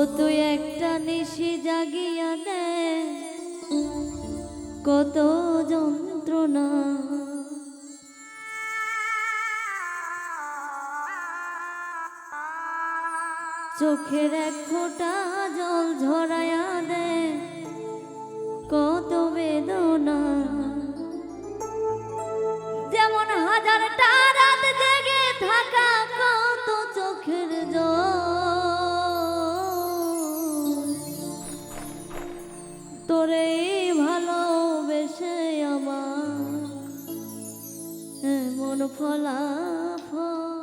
তুই একটা নিশি জাগিয়া দে কত যন্ত্রণা। চোখের এক ফোঁটা জল ঝরাইয়া দে কত বেদনা। যেমন হাজারটা রাত জেগে থাকা ফলাফল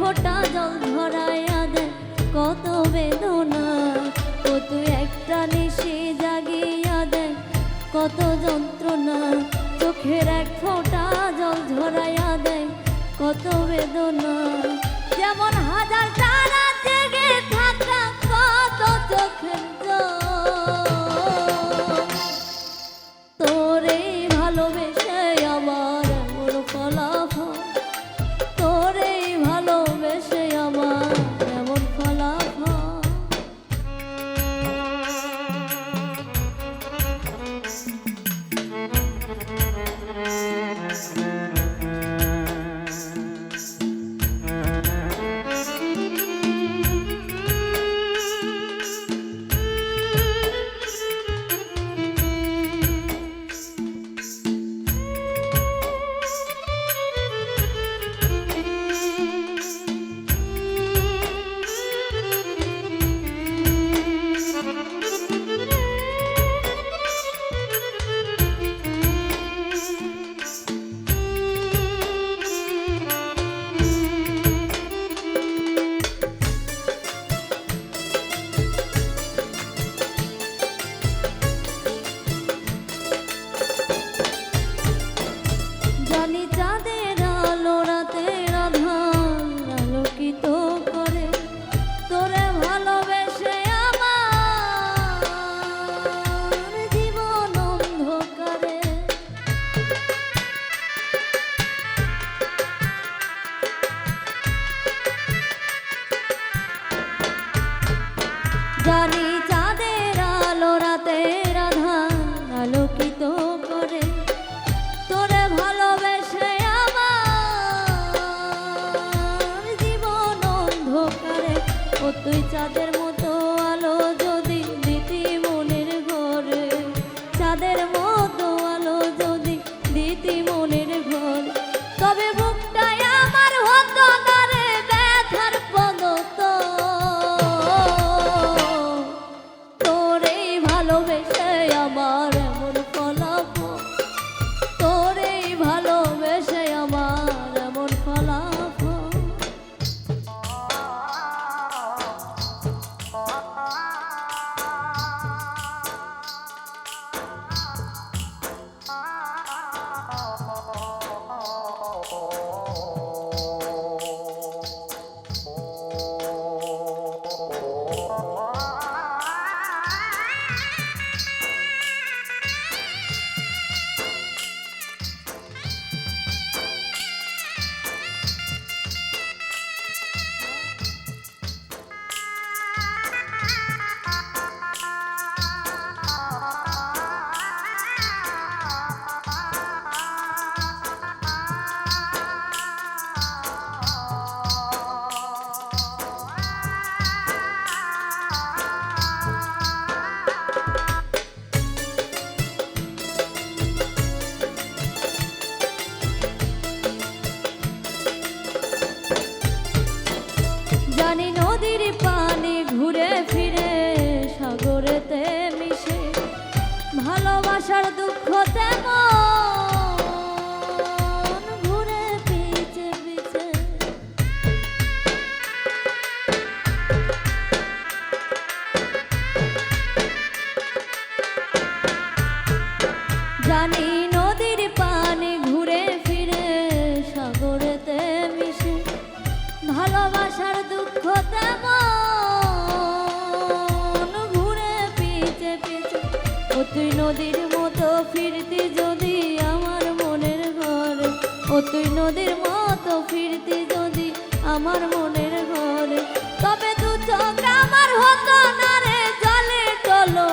ফোঁটা জল ধরাইয়া দেয়, কত বেদনা। কত একটা নিশে জাগিয়া দেয়, কত যন্ত্রণা। চোখের এক ফোঁটা জল ধরাইয়া দেয়, কত বেদনা। যেমন হাজার জানি চাঁদের আলো রাতে রাধা আলোকিত করে। তোরে ভালোবেসে আমার জীবন অন্ধকারে। ও তুই চাঁদের ভালোবাসার দুঃখ তেমন ঘুরে পিছে জানি নদীর পানি ঘুরে ফিরে, সাগরেতে ভালোবাসার ঘুরে তুই নদীর ফিরতি যদি আমার মনের ঘরে ও তুই নদীর মতো ফিরতি যদি আমার মনের ঘরে, তবে দু চোখ আমার হতো না রে, জলে চলো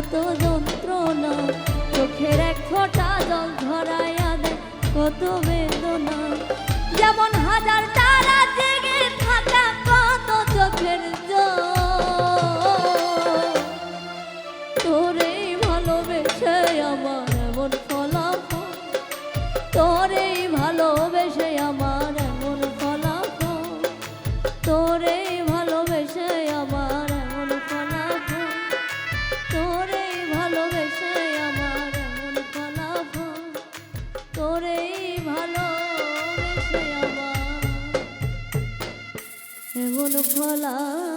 কত যন্ত্রণা চোখের এক ফোঁটা জল ধরাইয়া দেয় কত বেদনা। যেমন হাজার ভালোবেসে আমার এমন ফলাফল